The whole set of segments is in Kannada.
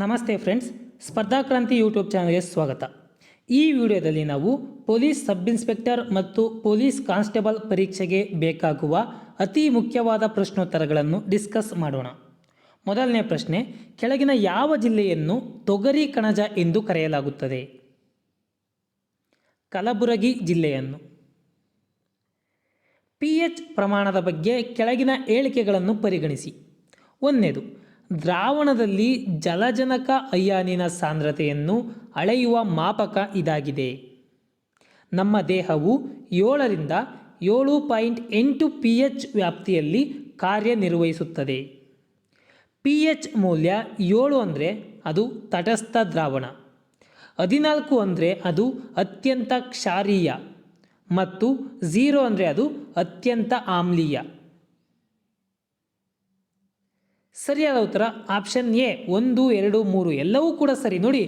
ನಮಸ್ತೆ ಫ್ರೆಂಡ್ಸ್ ಸ್ಪರ್ಧಾಕ್ರಾಂತಿ ಯೂಟ್ಯೂಬ್ ಚಾನಲ್ಗೆ ಸ್ವಾಗತ. ಈ ವಿಡಿಯೋದಲ್ಲಿ ನಾವು ಪೊಲೀಸ್ ಸಬ್ ಇನ್ಸ್ಪೆಕ್ಟರ್ ಮತ್ತು ಪೊಲೀಸ್ ಕಾನ್ಸ್ಟೇಬಲ್ ಪರೀಕ್ಷೆಗೆ ಬೇಕಾಗುವ ಅತಿ ಮುಖ್ಯವಾದ ಪ್ರಶ್ನೋತ್ತರಗಳನ್ನು ಡಿಸ್ಕಸ್ ಮಾಡೋಣ. ಮೊದಲನೇ ಪ್ರಶ್ನೆ, ಕೆಳಗಿನ ಯಾವ ಜಿಲ್ಲೆಯನ್ನು ತೊಗರಿ ಕಣಜ ಎಂದು ಕರೆಯಲಾಗುತ್ತದೆ? ಕಲಬುರಗಿ ಜಿಲ್ಲೆಯನ್ನು. ಪಿ ಎಚ್ ಪ್ರಮಾಣದ ಬಗ್ಗೆ ಕೆಳಗಿನ ಹೇಳಿಕೆಗಳನ್ನು ಪರಿಗಣಿಸಿ. ಒಂದನೇದು ದ್ರಾವಣದಲ್ಲಿ ಜಲಜನಕ ಅಯಾನಿನ ಸಾಂದ್ರತೆಯನ್ನು ಅಳೆಯುವ ಮಾಪಕ ಇದಾಗಿದೆ. ನಮ್ಮ ದೇಹವು ಏಳರಿಂದ ಏಳು ಪಾಯಿಂಟ್ ಎಂಟು ಪಿ ಎಚ್ ವ್ಯಾಪ್ತಿಯಲ್ಲಿ ಕಾರ್ಯನಿರ್ವಹಿಸುತ್ತದೆ. ಪಿ ಎಚ್ ಮೌಲ್ಯ ಏಳು ಅಂದರೆ ಅದು ತಟಸ್ಥ ದ್ರಾವಣ. ಹದಿನಾಲ್ಕು ಅಂದರೆ ಅದು ಅತ್ಯಂತ ಕ್ಷಾರೀಯ. ಮತ್ತು ಝೀರೋ ಅಂದರೆ ಅದು ಅತ್ಯಂತ ಆಮ್ಲೀಯ. ಸರಿಯಾದ ಉತ್ತರ ಆಪ್ಷನ್ ಎ ಒಂದು, ಎರಡು, ಮೂರು ಎಲ್ಲವೂ ಕೂಡ ಸರಿ. ನೋಡಿ,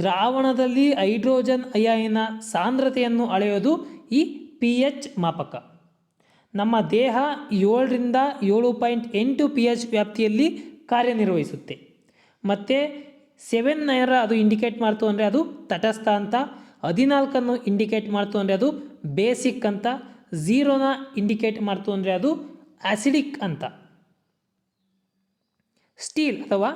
ದ್ರಾವಣದಲ್ಲಿ ಹೈಡ್ರೋಜನ್ ಅಯಾಯಿನ ಸಾಂದ್ರತೆಯನ್ನು ಅಳೆಯೋದು ಈ ಪಿ ಎಚ್ ಮಾಪಕ. ನಮ್ಮ ದೇಹ ಏಳರಿಂದ ಏಳು ಪಾಯಿಂಟ್ ಎಂಟು ಪಿ ಎಚ್ ವ್ಯಾಪ್ತಿಯಲ್ಲಿ ಕಾರ್ಯನಿರ್ವಹಿಸುತ್ತೆ. ಮತ್ತು ಸೆವೆನ್ ನೈರ ಅದು ಇಂಡಿಕೇಟ್ ಮಾಡ್ತು ಅಂದರೆ ಅದು ತಟಸ್ಥ ಅಂತ, ಹದಿನಾಲ್ಕನ್ನು ಇಂಡಿಕೇಟ್ ಮಾಡ್ತು ಅಂದರೆ ಅದು ಬೇಸಿಕ್ ಅಂತ ಝೀರೋನ ಇಂಡಿಕೇಟ್ ಮಾಡ್ತು ಅಂದರೆ ಅದು ಆ್ಯಸಿಡಿಕ್ ಅಂತ. ಸ್ಟೀಲ್ ಅಥವಾ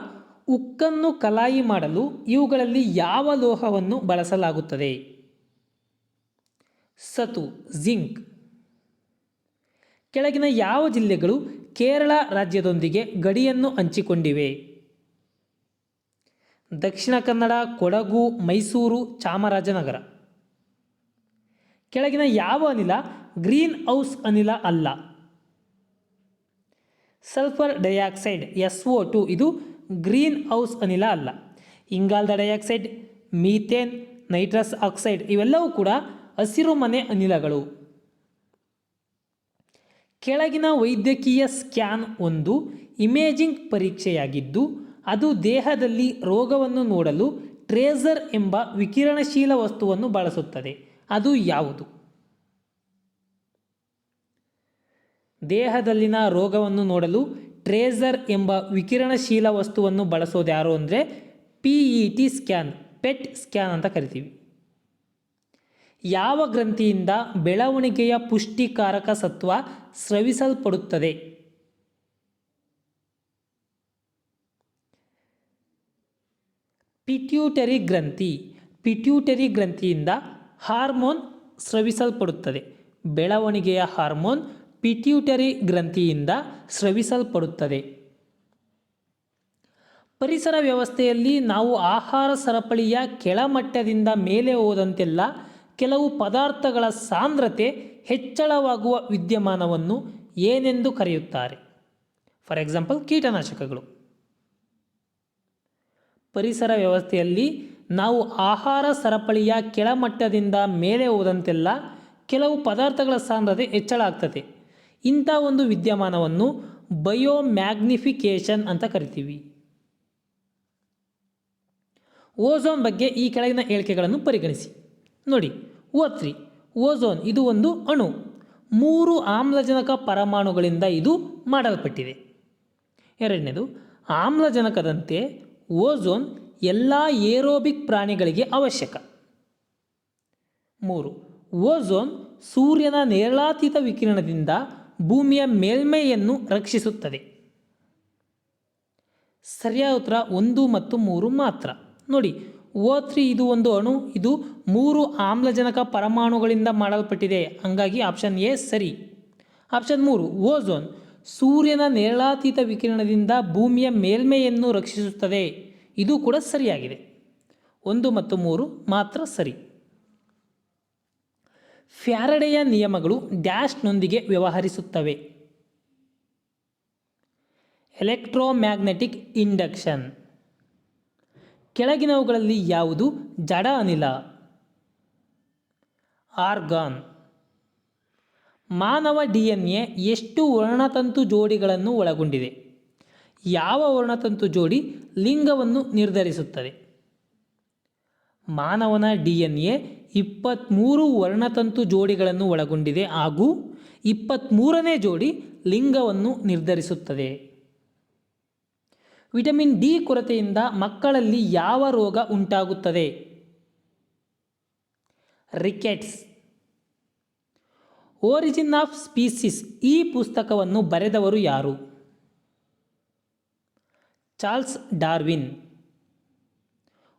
ಉಕ್ಕನ್ನು ಕಲಾಯಿ ಮಾಡಲು ಇವುಗಳಲ್ಲಿ ಯಾವ ಲೋಹವನ್ನು ಬಳಸಲಾಗುತ್ತದೆ? ಸತು ಜಿಂಕ್ ಕೆಳಗಿನ ಯಾವ ಜಿಲ್ಲೆಗಳು ಕೇರಳ ರಾಜ್ಯದೊಂದಿಗೆ ಗಡಿಯನ್ನು ಹಂಚಿಕೊಂಡಿವೆ? ದಕ್ಷಿಣ ಕನ್ನಡ, ಕೊಡಗು, ಮೈಸೂರು, ಚಾಮರಾಜನಗರ. ಕೆಳಗಿನ ಯಾವ ಅನಿಲ ಗ್ರೀನ್ ಹೌಸ್ ಅನಿಲ ಅಲ್ಲ? Sulphur dioxide, S O two, ಇದು ಗ್ರೀನ್ ಹೌಸ್ ಅನಿಲ ಅಲ್ಲ. ಇಂಗಾಲದ ಡೈಆಕ್ಸೈಡ್, ಮೀಥೇನ್, ನೈಟ್ರಸ್ ಆಕ್ಸೈಡ್, ಇವೆಲ್ಲವೂ ಕೂಡ ಹಸಿರು ಮನೆ ಅನಿಲಗಳು. ಕೆಳಗಿನ ವೈದ್ಯಕೀಯ ಸ್ಕ್ಯಾನ್ ಒಂದು ಇಮೇಜಿಂಗ್ ಪರೀಕ್ಷೆಯಾಗಿದ್ದು, ಅದು ದೇಹದಲ್ಲಿ ರೋಗವನ್ನು ನೋಡಲು ಟ್ರೇಸರ್ ಎಂಬ ವಿಕಿರಣಶೀಲ ವಸ್ತುವನ್ನು ಬಳಸುತ್ತದೆ. ಅದು ಯಾವುದು? ದೇಹದಲ್ಲಿನ ರೋಗವನ್ನು ನೋಡಲು ಟ್ರೇಸರ್ ಎಂಬ ವಿಕಿರಣಶೀಲ ವಸ್ತುವನ್ನು ಬಳಸೋದು ಯಾರು ಅಂದರೆ P E T scan PET scan ಅಂತ ಕರಿತೀವಿ. ಯಾವ ಗ್ರಂಥಿಯಿಂದ ಬೆಳವಣಿಗೆಯ ಪುಷ್ಟಿಕಾರಕ ಸತ್ವ ಸ್ರವಿಸಲ್ಪಡುತ್ತದೆ? ಪಿಟ್ಯೂಟರಿ ಗ್ರಂಥಿ ಪಿಟ್ಯೂಟರಿ ಗ್ರಂಥಿಯಿಂದ ಹಾರ್ಮೋನ್ ಸ್ರವಿಸಲ್ಪಡುತ್ತದೆ. ಬೆಳವಣಿಗೆಯ ಹಾರ್ಮೋನ್ ಪಿಟ್ಯೂಟರಿ ಗ್ರಂಥಿಯಿಂದ ಸ್ರವಿಸಲ್ಪಡುತ್ತದೆ. ಪರಿಸರ ವ್ಯವಸ್ಥೆಯಲ್ಲಿ ನಾವು ಆಹಾರ ಸರಪಳಿಯ ಕೆಳಮಟ್ಟದಿಂದ ಮೇಲೆ ಹೋದಂತೆಲ್ಲ ಕೆಲವು ಪದಾರ್ಥಗಳ ಸಾಂದ್ರತೆ ಹೆಚ್ಚಳವಾಗುವ ವಿದ್ಯಮಾನವನ್ನು ಏನೆಂದು ಕರೆಯುತ್ತಾರೆ. ಫಾರ್ ಎಕ್ಸಾಂಪಲ್ ಕೀಟನಾಶಕಗಳು. ಪರಿಸರ ವ್ಯವಸ್ಥೆಯಲ್ಲಿ ನಾವು ಆಹಾರ ಸರಪಳಿಯ ಕೆಳಮಟ್ಟದಿಂದ ಮೇಲೆ ಹೋದಂತೆಲ್ಲ ಕೆಲವು ಪದಾರ್ಥಗಳ ಸಾಂದ್ರತೆ ಹೆಚ್ಚಳ ಆಗ್ತದೆ ಇಂಥ ಒಂದು ವಿದ್ಯಮಾನವನ್ನು ಬಯೋಮ್ಯಾಗ್ನಿಫಿಕೇಶನ್ ಅಂತ ಕರಿತೀವಿ. ಓಝೋನ್ ಬಗ್ಗೆ ಈ ಕೆಳಗಿನ ಹೇಳಿಕೆಗಳನ್ನು ಪರಿಗಣಿಸಿ. ನೋಡಿ ಓತ್ರಿ ಓಝೋನ್ ಇದು ಒಂದು ಅಣು. ಮೂರು ಆಮ್ಲಜನಕ ಪರಮಾಣುಗಳಿಂದ ಇದು ಮಾಡಲ್ಪಟ್ಟಿದೆ. ಎರಡನೇದು, ಆಮ್ಲಜನಕದಂತೆ ಓಝೋನ್ ಎಲ್ಲ ಏರೋಬಿಕ್ ಪ್ರಾಣಿಗಳಿಗೆ ಅವಶ್ಯಕ. ಮೂರು, ಓಝೋನ್ ಸೂರ್ಯನ ನೇರಳಾತೀತ ವಿಕಿರಣದಿಂದ ಭೂಮಿಯ ಮೇಲ್ಮೈಯನ್ನು ರಕ್ಷಿಸುತ್ತದೆ. ಸರಿಯಾದ ಉತ್ತರ ಒಂದು ಮತ್ತು ಮೂರು ಮಾತ್ರ. ನೋಡಿ ಓ ತ್ರೀ ಇದು ಒಂದು ಅಣು, ಇದು ಮೂರು ಆಮ್ಲಜನಕ ಪರಮಾಣುಗಳಿಂದ ಮಾಡಲ್ಪಟ್ಟಿದೆ. ಹಂಗಾಗಿ ಆಪ್ಷನ್ ಎ ಸರಿ. ಆಪ್ಷನ್ ಮೂರು, ಓಝೋನ್ ಸೂರ್ಯನ ನೇರಳಾತೀತ ವಿಕಿರಣದಿಂದ ಭೂಮಿಯ ಮೇಲ್ಮೈಯನ್ನು ರಕ್ಷಿಸುತ್ತದೆ. ಇದು ಕೂಡ ಸರಿಯಾಗಿದೆ. ಒಂದು ಮತ್ತು ಮೂರು ಮಾತ್ರ ಸರಿ. ಫ್ಯಾರಡೆಯ ನಿಯಮಗಳು ಡ್ಯಾಶ್ನೊಂದಿಗೆ ವ್ಯವಹರಿಸುತ್ತವೆ. Electromagnetic induction. ಕೆಳಗಿನವುಗಳಲ್ಲಿ ಯಾವುದು? ಜಡ ಅನಿಲ. ಆರ್ಗಾನ್. ಮಾನವ ಡಿ ಎನ್ ಎ ಎಷ್ಟು ವರ್ಣತಂತು ಜೋಡಿಗಳನ್ನು ಒಳಗೊಂಡಿದೆ? ಯಾವ ವರ್ಣತಂತು ಜೋಡಿ ಲಿಂಗವನ್ನು ನಿರ್ಧರಿಸುತ್ತದೆ? ಮಾನವನ ಡಿ ಎನ್ ಎ ಇಪ್ಪತ್ತ್ಮೂರು ವರ್ಣತಂತು ಜೋಡಿಗಳನ್ನು ಒಳಗೊಂಡಿದೆ ಹಾಗೂ ಇಪ್ಪತ್ತ್ಮೂರನೇ ಜೋಡಿ ಲಿಂಗವನ್ನು ನಿರ್ಧರಿಸುತ್ತದೆ. ವಿಟಮಿನ್ ಡಿ ಕೊರತೆಯಿಂದ ಮಕ್ಕಳಲ್ಲಿ ಯಾವ ರೋಗ ಉಂಟಾಗುತ್ತದೆ? ರಿಕೆಟ್ಸ್. ಓರಿಜಿನ್ ಆಫ್ ಸ್ಪೀಸಿಸ್ ಈ ಪುಸ್ತಕವನ್ನು ಬರೆದವರು ಯಾರು? Charles Darwin.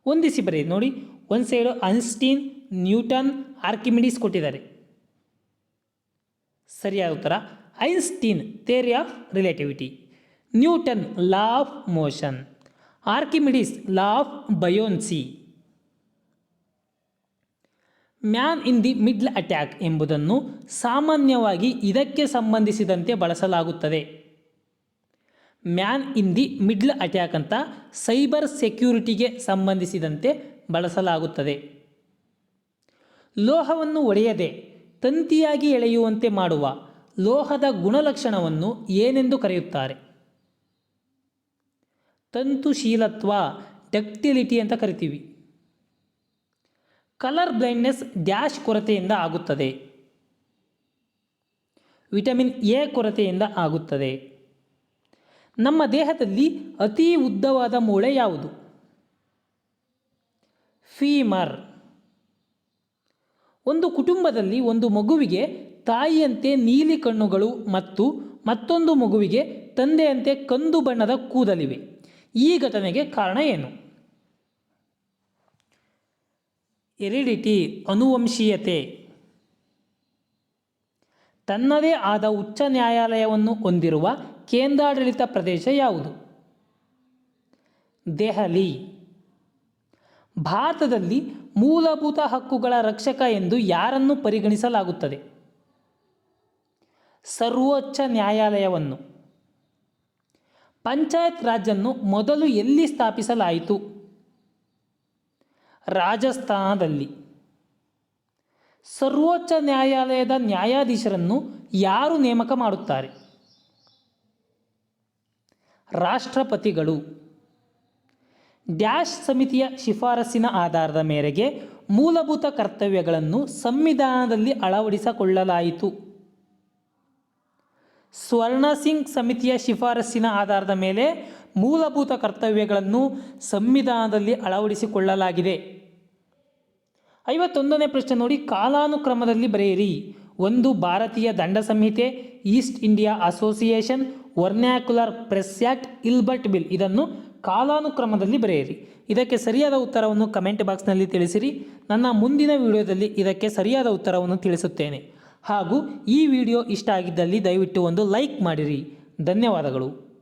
ಹೊಂದಿಸಿ ಬರೆಯಿರಿ ನೋಡಿ. ಒಂದು ಸೈಡು ಐನ್ಸ್ಟೀನ್ ನ್ಯೂಟನ್ ಆರ್ಕಿಮಿಡೀಸ್ ಕೊಟ್ಟಿದ್ದಾರೆ. ಸರಿಯಾದ ಉತ್ತರ, Einstein theory of relativity. Newton law of motion, Archimedes law of buoyancy. Man in the middle attack ಎಂಬುದನ್ನು ಸಾಮಾನ್ಯವಾಗಿ ಇದಕ್ಕೆ ಸಂಬಂಧಿಸಿದಂತೆ ಬಳಸಲಾಗುತ್ತದೆ. Man in the middle attack ಅಂತ ಸೈಬರ್ ಸೆಕ್ಯೂರಿಟಿಗೆ ಸಂಬಂಧಿಸಿದಂತೆ ಬಳಸಲಾಗುತ್ತದೆ. ಲೋಹವನ್ನು ಒಡೆಯದೆ ತಂತಿಯಾಗಿ ಎಳೆಯುವಂತೆ ಮಾಡುವ ಲೋಹದ ಗುಣಲಕ್ಷಣವನ್ನು ಏನೆಂದು ಕರೆಯುತ್ತಾರೆ? ತಂತುಶೀಲತ್ವ, ಡಕ್ಟಿಲಿಟಿ ಅಂತ ಕರಿತೀವಿ. ಕಲರ್ ಬ್ಲೈಂಡ್ನೆಸ್ ಡ್ಯಾಶ್ ಕೊರತೆಯಿಂದ ಆಗುತ್ತದೆ. ವಿಟಮಿನ್ ಎ ಕೊರತೆಯಿಂದ ಆಗುತ್ತದೆ. ನಮ್ಮ ದೇಹದಲ್ಲಿ ಅತಿ ಉದ್ದವಾದ ಮೂಳೆ ಯಾವುದು? ಫೀಮರ್. ಒಂದು ಕುಟುಂಬದಲ್ಲಿ ಒಂದು ಮಗುವಿಗೆ ತಾಯಿಯಂತೆ ನೀಲಿ ಕಣ್ಣುಗಳು ಮತ್ತು ಮತ್ತೊಂದು ಮಗುವಿಗೆ ತಂದೆಯಂತೆ ಕಂದು ಬಣ್ಣದ ಕೂದಲಿವೆ. ಈ ಘಟನೆಗೆ ಕಾರಣ ಏನು? ಎರಿಡಿಟಿ, ಅನುವಂಶೀಯತೆ. ತನ್ನದೇ ಆದ ಉಚ್ಚ ನ್ಯಾಯಾಲಯವನ್ನು ಹೊಂದಿರುವ ಕೇಂದ್ರಾಡಳಿತ ಪ್ರದೇಶ ಯಾವುದು? ದೆಹಲಿ. ಭಾರತದಲ್ಲಿ ಮೂಲಭೂತ ಹಕ್ಕುಗಳ ರಕ್ಷಕ ಎಂದು ಯಾರನ್ನು ಪರಿಗಣಿಸಲಾಗುತ್ತದೆ? ಸರ್ವೋಚ್ಚ ನ್ಯಾಯಾಲಯವನ್ನು. ಪಂಚಾಯತ್ ರಾಜನ್ನು ಮೊದಲು ಎಲ್ಲಿ ಸ್ಥಾಪಿಸಲಾಯಿತು? ರಾಜಸ್ಥಾನದಲ್ಲಿ. ಸರ್ವೋಚ್ಚ ನ್ಯಾಯಾಲಯದ ನ್ಯಾಯಾಧೀಶರನ್ನು ಯಾರು ನೇಮಕ ಮಾಡುತ್ತಾರೆ? ರಾಷ್ಟ್ರಪತಿಗಳು. ಡ್ಯಾಶ್ ಸಮಿತಿಯ ಶಿಫಾರಸಿನ ಆಧಾರದ ಮೇರೆಗೆ ಮೂಲಭೂತ ಕರ್ತವ್ಯಗಳನ್ನು ಸಂವಿಧಾನದಲ್ಲಿ ಅಳವಡಿಸಿಕೊಳ್ಳಲಾಯಿತು. ಸ್ವರ್ಣ ಸಿಂಗ್ ಸಮಿತಿಯ ಶಿಫಾರಸ್ಸಿನ ಆಧಾರದ ಮೇಲೆ ಮೂಲಭೂತ ಕರ್ತವ್ಯಗಳನ್ನು ಸಂವಿಧಾನದಲ್ಲಿ ಅಳವಡಿಸಿಕೊಳ್ಳಲಾಗಿದೆ. ಐವತ್ತೊಂದನೇ ಪ್ರಶ್ನೆ ನೋಡಿ, ಕಾಲಾನುಕ್ರಮದಲ್ಲಿ ಬರೆಯಿರಿ. ಒಂದು ಭಾರತೀಯ ದಂಡ ಸಂಹಿತೆ, East India association, vernacular press act Ilbert bill ಇದನ್ನು ಕಾಲಾನುಕ್ರಮದಲ್ಲಿ ಬರೆಯಿರಿ. ಇದಕ್ಕೆ ಸರಿಯಾದ ಉತ್ತರವನ್ನು ಕಮೆಂಟ್ ಬಾಕ್ಸ್ನಲ್ಲಿ ತಿಳಿಸಿರಿ. ನನ್ನ ಮುಂದಿನ ವಿಡಿಯೋದಲ್ಲಿ ಇದಕ್ಕೆ ಸರಿಯಾದ ಉತ್ತರವನ್ನು ತಿಳಿಸುತ್ತೇನೆ. ಹಾಗೂ ಈ ವಿಡಿಯೋ ಇಷ್ಟ ಆಗಿದ್ದಲ್ಲಿ ದಯವಿಟ್ಟು ಒಂದು ಲೈಕ್ ಮಾಡಿರಿ. ಧನ್ಯವಾದಗಳು.